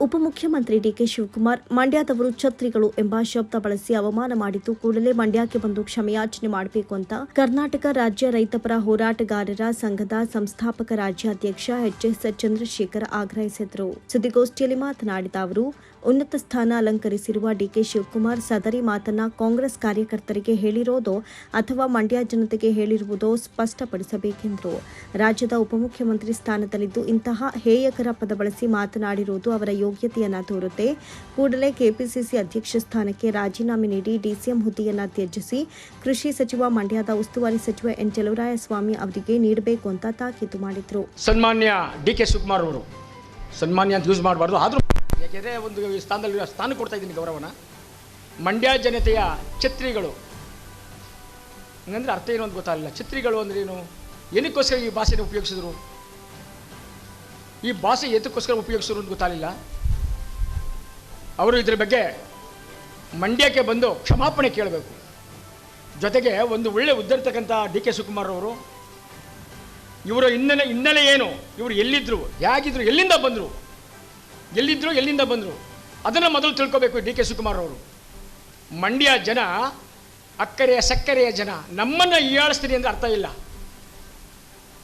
ಉಪಮುಖ್ಯಮಂತ್ರಿ ಡಿಕೆ ಶಿವಕುಮಾರ್, ಮಂಡ್ಯದವರು ಛತ್ರಿಗಳು ಎಂಬ ಶಬ್ದ ಬಳಸಿ ಅವಮಾನ ಮಾಡಿದ್ದು ಕೂಡಲೇ ಮಂಡ್ಯಕ್ಕೆ ಬಂದು ಕ್ಷಮೆಯಾಚನೆ ಮಾಡಬೇಕು ಅಂತ ಕರ್ನಾಟಕ ರಾಜ್ಯ ರೈತಪರ ಹೋರಾಟಗಾರರ ಸಂಘದ ಸಂಸ್ಥಾಪಕ ರಾಜ್ಯಾಧ್ಯಕ್ಷ ಎಚ್ಎಸ್ ಚಂದ್ರಶೇಖರ್ ಆಗ್ರಹಿಸಿದರು. ಸುದ್ದಿಗೋಷ್ಠಿಯಲ್ಲಿ ಮಾತನಾಡಿದ ಅವರು ಉನ್ನತ ಸ್ಥಾನ ಅಲಂಕರಿಸಿರುವ ಡಿಕೆ ಶಿವಕುಮಾರ್ ಸದರಿ ಮಾತನ್ನ ಕಾಂಗ್ರೆಸ್ ಕಾರ್ಯಕರ್ತರಿಗೆ ಹೇಳಿರೋದೋ ಅಥವಾ ಮಂಡ್ಯ ಜನತೆಗೆ ಹೇಳಿರುವುದೋ ಸ್ಪಷ್ಟಪಡಿಸಬೇಕೆಂದರು ರಾಜ್ಯದ ಉಪಮುಖ್ಯಮಂತ್ರಿ ಸ್ಥಾನದಲ್ಲಿದ್ದು ಇಂತಹ ಹೇಯಕರ ಪದ ಬಳಸಿ ಮಾತನಾಡಿರುವುದು ಅವರ ಯೋಗ್ಯತೆಯನ್ನ ತೋರುತ್ತೆ. ಕೂಡಲೇ ಕೆಪಿಸಿಸಿ ಅಧ್ಯಕ್ಷ ಸ್ಥಾನಕ್ಕೆ ರಾಜೀನಾಮೆ ನೀಡಿ ಡಿಸಿಎಂ ಹುದ್ದೆಯನ್ನ ತ್ಯಜಿಸಿ ಕೃಷಿ ಸಚಿವ, ಮಂಡ್ಯದ ಉಸ್ತುವಾರಿ ಸಚಿವ ಎನ್. ಚಲುವರಾಯಸ್ವಾಮಿ ಅವರಿಗೆ ನೀಡಬೇಕು ಅಂತ ತಾಕೀತು ಮಾಡಿದರು. ಸನ್ಮಾನ್ಯ ಡಿ ಕೆ ಶಿವಕುಮಾರ್ ಅವರು. ಸನ್ಮಾನ್ಯ ಅಂತ ಯೂಸ್ ಮಾಡಬಾರ್ದು. ಆದರೂ ಯಾಕೆಂದರೆ ಒಂದು ಸ್ಥಾನದಲ್ಲಿ ಸ್ಥಾನ ಕೊಡ್ತಾ ಇದ್ದೀನಿ ಗೌರವನ. ಮಂಡ್ಯ ಜನತೆಯ ಛತ್ರಿಗಳು. ಹಂಗಂದ್ರೆ ಅರ್ಥ ಏನು ಅಂತ ಗೊತ್ತಾಗಲಿಲ್ಲ. ಛತ್ರಿಗಳು ಅಂದ್ರೆ ಏನು? ಏನಕ್ಕೋಸ್ಕರ ಈ ಭಾಷೆನ ಉಪಯೋಗಿಸಿದ್ರು? ಈ ಭಾಷೆ ಎದಕ್ಕೋಸ್ಕರ ಉಪಯೋಗಿಸಿದ್ರು ಅಂತ ಗೊತ್ತಾಗಲಿಲ್ಲ. ಅವರು ಇದ್ರ ಬಗ್ಗೆ ಮಂಡ್ಯಕ್ಕೆ ಬಂದು ಕ್ಷಮಾಪಣೆ ಕೇಳಬೇಕು. ಜೊತೆಗೆ ಒಂದು ಒಳ್ಳೆ ಉದ್ಧರ್ತಕ್ಕಂಥ ಡಿ ಕೆ ಶಿವಕುಮಾರ್ ಅವರು, ಇವರ ಹಿನ್ನೆಲೆ ಹಿನ್ನೆಲೆ ಏನು? ಇವರು ಎಲ್ಲಿದ್ದರು ಹೇಗಿದ್ರು? ಎಲ್ಲಿಂದ ಬಂದರು? ಎಲ್ಲಿದ್ದರು ಎಲ್ಲಿಂದ ಬಂದರು. ಅದನ್ನು ಮೊದಲು ತಿಳ್ಕೋಬೇಕು ಡಿ ಕೆ ಸುಕುಮಾರ್ ಅವರು. ಮಂಡ್ಯ ಜನ, ಅಕ್ಕರೆಯ ಸಕ್ಕರೆಯ ಜನ, ನಮ್ಮನ್ನು ಹೀಯಾಳಿಸ್ತೀನಿ ಅಂದರೆ ಅರ್ಥ ಇಲ್ಲ.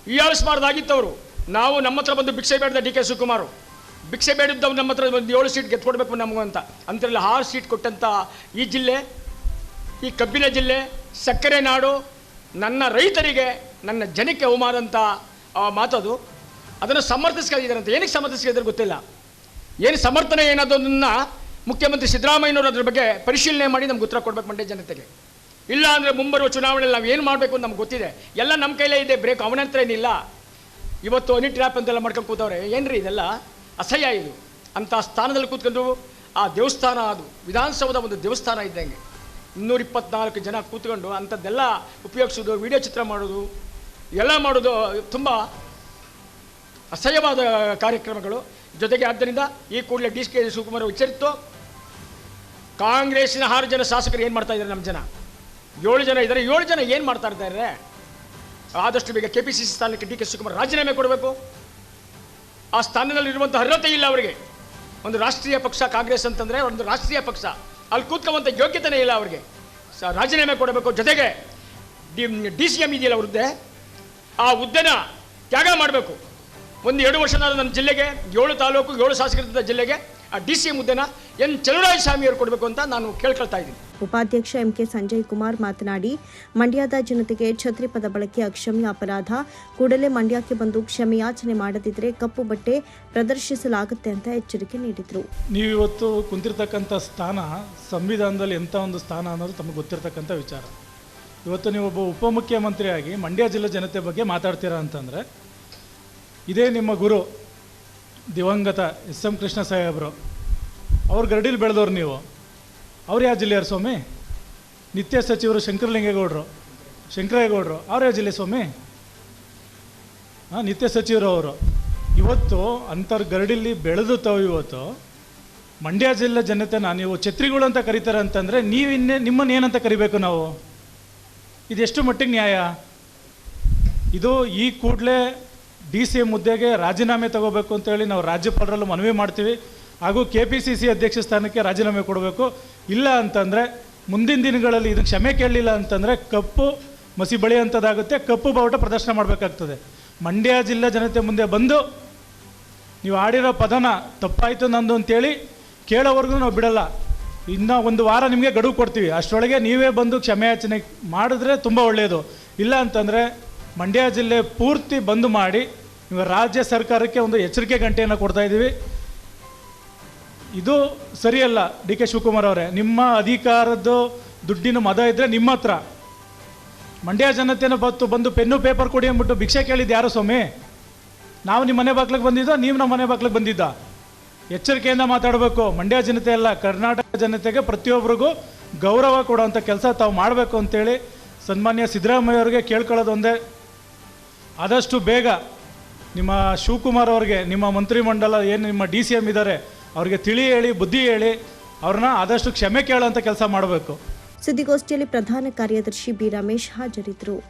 ಈಯಾಳಿಸಬಾರ್ದಾಗಿತ್ತು ಅವರು ನಾವು ನಮ್ಮ ಹತ್ರ ಬಂದು ಭಿಕ್ಷೆ ಬೇಡದ ಡಿ ಕೆ ಸುಕುಮಾರು ಭಿಕ್ಷೆ ಬೇಡಿದ್ದವ್ರು ನಮ್ಮ ಹತ್ರ ಒಂದು ಏಳು ಸೀಟ್ ಗೆದ್ಕೊಡ್ಬೇಕು ನಮಗೂ ಅಂತ. ಅಂತರಲ್ಲಿ ಆರು ಸೀಟ್ ಕೊಟ್ಟಂಥ ಈ ಜಿಲ್ಲೆ, ಈ ಕಬ್ಬಿನ ಜಿಲ್ಲೆ, ಸಕ್ಕರೆ ನಾಡು, ನನ್ನ ರೈತರಿಗೆ, ನನ್ನ ಜನಕ್ಕೆ ಅವಮಾನ ಅಂತ ಮಾತದು. ಅದನ್ನು ಅಂತ. ಏನಕ್ಕೆ ಸಮರ್ಥಿಸ್ಕೊಂಡಿದ್ದಾರೆ ಗೊತ್ತಿಲ್ಲ. ಏನು ಸಮರ್ಥನೆ ಏನದನ್ನ ಮುಖ್ಯಮಂತ್ರಿ ಸಿದ್ದರಾಮಯ್ಯನವರು ಅದ್ರ ಬಗ್ಗೆ ಪರಿಶೀಲನೆ ಮಾಡಿ ನಮ್ಗೆ ಉತ್ತರ ಕೊಡ್ಬೇಕು ಮಂಡ್ಯ ಜನತೆಗೆ. ಇಲ್ಲ ಅಂದರೆ ಮುಂಬರುವ ಚುನಾವಣೆಯಲ್ಲಿ ನಾವು ಏನು ಮಾಡಬೇಕು ಅಂತ ನಮ್ಗೆ ಗೊತ್ತಿದೆ. ಎಲ್ಲ ನಮ್ಮ ಕೈಲೇ ಇದೆ, ಬ್ರೇಕ್ ಅವನ ಏನಿಲ್ಲ. ಇವತ್ತು ಅನಿ ಟ್ರ್ಯಾಪ್ ಅಂತೆಲ್ಲ ಮಾಡ್ಕೊಂಡು ಕೂತವ್ರೆ, ಏನ್ರಿ ಇದೆಲ್ಲ? ಅಸಹ್ಯ ಇದು. ಅಂಥ ಸ್ಥಾನದಲ್ಲಿ ಕೂತ್ಕೊಂಡು ಆ ದೇವಸ್ಥಾನ ಅದು, ವಿಧಾನಸೌಧ ಒಂದು ದೇವಸ್ಥಾನ ಇದ್ದಂಗೆ. ಇನ್ನೂರ ಇಪ್ಪತ್ನಾಲ್ಕು ಜನ ಕೂತ್ಕೊಂಡು ಅಂಥದ್ದೆಲ್ಲ ಉಪಯೋಗಿಸೋದು, ವಿಡಿಯೋ ಚಿತ್ರ ಮಾಡೋದು, ಎಲ್ಲ ಮಾಡೋದು ತುಂಬ ಅಸಹ್ಯವಾದ ಕಾರ್ಯಕ್ರಮಗಳು. ಜೊತೆಗೆ ಆದ್ದರಿಂದ ಈ ಕೂಡಲೇ ಡಿ ಕೆ ಶಿವಕುಮಾರ್ ಎಚ್ಚರಿತ್ತು ಕಾಂಗ್ರೆಸ್ನ ಆರು ಜನ ಶಾಸಕರು ಏನು ಮಾಡ್ತಾ ಇದ್ದಾರೆ ನಮ್ಮ ಜನ? ಏಳು ಜನ ಇದ್ದಾರೆ. ಏಳು ಜನ ಏನು ಮಾಡ್ತಾ ಇದ್ದಾರೆ? ಆದಷ್ಟು ಬೇಗ ಕೆ ಪಿ ಸಿ ಸಿ ಸ್ಥಾನಕ್ಕೆ ಡಿ ಕೆ ಶಿವಕುಮಾರ್ ರಾಜೀನಾಮೆ ಕೊಡಬೇಕು. ಆ ಸ್ಥಾನದಲ್ಲಿರುವಂಥ ಅರ್ಹತೆ ಇಲ್ಲ ಅವರಿಗೆ. ಒಂದು ರಾಷ್ಟ್ರೀಯ ಪಕ್ಷ ಕಾಂಗ್ರೆಸ್ ಅಂತಂದರೆ ಒಂದು ರಾಷ್ಟ್ರೀಯ ಪಕ್ಷ. ಅಲ್ಲಿ ಕೂತ್ಕೊಳ್ಳುವಂಥ ಯೋಗ್ಯತೆನೇ ಇಲ್ಲ ಅವರಿಗೆ. ರಾಜೀನಾಮೆ ಕೊಡಬೇಕು. ಜೊತೆಗೆ ಡಿ ಡಿ ಸಿ ಎಂ ಇದೆಯಲ್ಲ ಹುದ್ದೆ ಆ ಹುದ್ದೆನ ತ್ಯಾಗ ಮಾಡಬೇಕು. ಒಂದು ಎರಡು ವರ್ಷದ ನನ್ನ ಜಿಲ್ಲೆಗೆ ಏಳು ತಾಲೂಕು ಏಳು ಶಾಸಕರಿದ್ದ ಜಿಲ್ಲೆಗೆ ಆ ಡಿ ಸಿ ಮುದ್ದೆನ ಹುದ್ದೆನ ಎನ್ ಚಲುರಾಯ ಸ್ವಾಮಿ ಅವರು ಕೊಡಬೇಕು ಅಂತ ನಾನು ಕೇಳ್ಕೊಳ್ತಾ ಇದ್ದೀನಿ. ಉಪಾಧ್ಯಕ್ಷ ಎಂಕೆ ಸಂಜಯ್ ಕುಮಾರ್ ಮಾತನಾಡಿ ಮಂಡ್ಯದ ಜನತೆಗೆ ಛತ್ರಿ ಪದ ಬಳಕೆ ಅಕ್ಷಮ್ಯ ಅಪರಾಧ. ಕೂಡಲೇ ಮಂಡ್ಯಕ್ಕೆ ಬಂದು ಕ್ಷಮೆಯಾಚನೆ ಮಾಡದಿದ್ರೆ ಕಪ್ಪು ಬಟ್ಟೆ ಪ್ರದರ್ಶಿಸಲಾಗುತ್ತೆ ಅಂತ ಎಚ್ಚರಿಕೆ ನೀಡಿದರು. ನೀವು ಇವತ್ತು ಕುಂತಿರ್ತಕ್ಕಂಥ ಸ್ಥಾನ ಸಂವಿಧಾನದಲ್ಲಿ ಎಂಥ ಒಂದು ಸ್ಥಾನ ಅನ್ನೋದು ತಮಗೆ ಗೊತ್ತಿರತಕ್ಕಂಥ ವಿಚಾರ. ಇವತ್ತು ನೀವು ಒಬ್ಬ ಉಪಮುಖ್ಯಮಂತ್ರಿಯಾಗಿ ಮಂಡ್ಯ ಜಿಲ್ಲೆ ಜನತೆ ಬಗ್ಗೆ ಮಾತಾಡ್ತೀರಾ ಅಂತಂದರೆ ಇದೇ ನಿಮ್ಮ ಗುರು ದಿವಂಗತ ಎಸ್ ಎಂ ಕೃಷ್ಣ ಸಾಹೇಬರು. ಅವ್ರ ಗರಡಿಲಿ ಬೆಳೆದವ್ರು ನೀವು. ಅವ್ರು ಯಾವ ಜಿಲ್ಲೆಯವ್ರು ಸ್ವಾಮಿ? ನಿತ್ಯ ಸಚಿವರು ಶಂಕರಲಿಂಗೇಗೌಡರು ಶಂಕರೇಗೌಡರು ಅವ್ರು ಯಾವ ಜಿಲ್ಲೆ ಸ್ವಾಮಿ? ಹಾಂ, ನಿತ್ಯ ಸಚಿವರು ಅವರು. ಇವತ್ತು ಅಂಥವ್ರ ಗರಡಿಲಿ ಬೆಳೆದು ತಾವು ಇವತ್ತು ಮಂಡ್ಯ ಜಿಲ್ಲೆ ಜನತೆನ ನೀವು ಛತ್ರಿಗಳು ಅಂತ ಕರೀತಾರೆ ಅಂತಂದರೆ ನೀವಿನ್ನೇ ನಿಮ್ಮನ್ನು ಏನಂತ ಕರಿಬೇಕು ನಾವು? ಇದೆಷ್ಟು ಮಟ್ಟಿಗೆ ನ್ಯಾಯ? ಇದು ಈ ಕೂಡಲೇ ಡಿ ಸಿ ಹುದ್ದೆಗೆ ರಾಜೀನಾಮೆ ತಗೋಬೇಕು ಅಂತೇಳಿ ನಾವು ರಾಜ್ಯಪಾಲರಲ್ಲೂ ಮನವಿ ಮಾಡ್ತೀವಿ. ಹಾಗೂ ಕೆ ಪಿ ಸಿ ಸಿ ಅಧ್ಯಕ್ಷ ಸ್ಥಾನಕ್ಕೆ ರಾಜೀನಾಮೆ ಕೊಡಬೇಕು. ಇಲ್ಲ ಅಂತಂದರೆ ಮುಂದಿನ ದಿನಗಳಲ್ಲಿ ಇದಕ್ಕೆ ಕ್ಷಮೆ ಕೇಳಲಿಲ್ಲ ಅಂತಂದರೆ ಕಪ್ಪು ಮಸಿ ಬಳಿಯಂಥದ್ದಾಗುತ್ತೆ ಕಪ್ಪು ಬಾವುಟ ಪ್ರದರ್ಶನ ಮಾಡಬೇಕಾಗ್ತದೆ. ಮಂಡ್ಯ ಜಿಲ್ಲಾ ಜನತೆ ಮುಂದೆ ಬಂದು ನೀವು ಆಡಿರೋ ಪದನ ತಪ್ಪಾಯಿತು ನಂದು ಅಂತೇಳಿ ಕೇಳೋವರೆಗೂ ನಾವು ಬಿಡಲ್ಲ. ಇನ್ನು ಒಂದು ವಾರ ನಿಮಗೆ ಗಡುವು ಕೊಡ್ತೀವಿ. ಅಷ್ಟರೊಳಗೆ ನೀವೇ ಬಂದು ಕ್ಷಮೆಯಾಚನೆ ಮಾಡಿದ್ರೆ ತುಂಬ ಒಳ್ಳೆಯದು ಇಲ್ಲ ಅಂತಂದರೆ ಮಂಡ್ಯ ಜಿಲ್ಲೆ ಪೂರ್ತಿ ಬಂದ್ ಮಾಡಿ ರಾಜ್ಯ ಸರ್ಕಾರಕ್ಕೆ ಒಂದು ಎಚ್ಚರಿಕೆ ಗಂಟೆಯನ್ನು ಕೊಡ್ತಾ ಇದ್ದೀವಿ. ಇದು ಸರಿಯಲ್ಲ ಡಿ ಕೆ ಶಿವಕುಮಾರ್ ಅವರೇ. ನಿಮ್ಮ ಅಧಿಕಾರದ್ದು ದುಡ್ಡಿನ ಮದ ಇದ್ದರೆ ನಿಮ್ಮ ಹತ್ರ. ಮಂಡ್ಯ ಜನತೆನ ಬತ್ತು ಬಂದು ಪೆನ್ನು ಪೇಪರ್ ಕೊಡಿ ಅಂದ್ಬಿಟ್ಟು ಭಿಕ್ಷೆ ಕೇಳಿದ್ದು ಯಾರು ಸ್ವಾಮಿ? ನಾವು ನಿಮ್ಮ ಮನೆ ಬಾಗ್ಲಿಗೆ ಬಂದಿದ್ದೋ, ನೀವು ನಮ್ಮ ಮನೆ ಬಾಗ್ಲಿಗೆ ಬಂದಿದ್ದ? ಎಚ್ಚರಿಕೆಯಿಂದ ಮಾತಾಡಬೇಕು. ಮಂಡ್ಯ ಜನತೆ ಅಲ್ಲ, ಕರ್ನಾಟಕ ಜನತೆಗೆ ಪ್ರತಿಯೊಬ್ಬರಿಗೂ ಗೌರವ ಕೊಡುವಂಥ ಕೆಲಸ ತಾವು ಮಾಡಬೇಕು ಅಂತೇಳಿ ಸನ್ಮಾನ್ಯ ಸಿದ್ದರಾಮಯ್ಯ ಅವರಿಗೆ ಕೇಳ್ಕೊಳ್ಳೋದು ಒಂದೇ. ಆದಷ್ಟು ಬೇಗ ನಿಮ್ಮ ಶಿವಕುಮಾರ್ ಅವ್ರಿಗೆ, ನಿಮ್ಮ ಮಂತ್ರಿಮಂಡಲ, ಏನು ನಿಮ್ಮ ಡಿ ಸಿ ಎಂ ಇದ್ದಾರೆ ಅವ್ರಿಗೆ ತಿಳಿ ಹೇಳಿ, ಬುದ್ಧಿ ಹೇಳಿ, ಅವ್ರನ್ನ ಆದಷ್ಟು ಕ್ಷಮೆ ಕೇಳೋಂಥ ಕೆಲಸ ಮಾಡಬೇಕು. ಸುದ್ದಿಗೋಷ್ಠಿಯಲ್ಲಿ ಪ್ರಧಾನ ಕಾರ್ಯದರ್ಶಿ ಬಿ ರಮೇಶ್ ಹಾಜರಿದ್ದರು.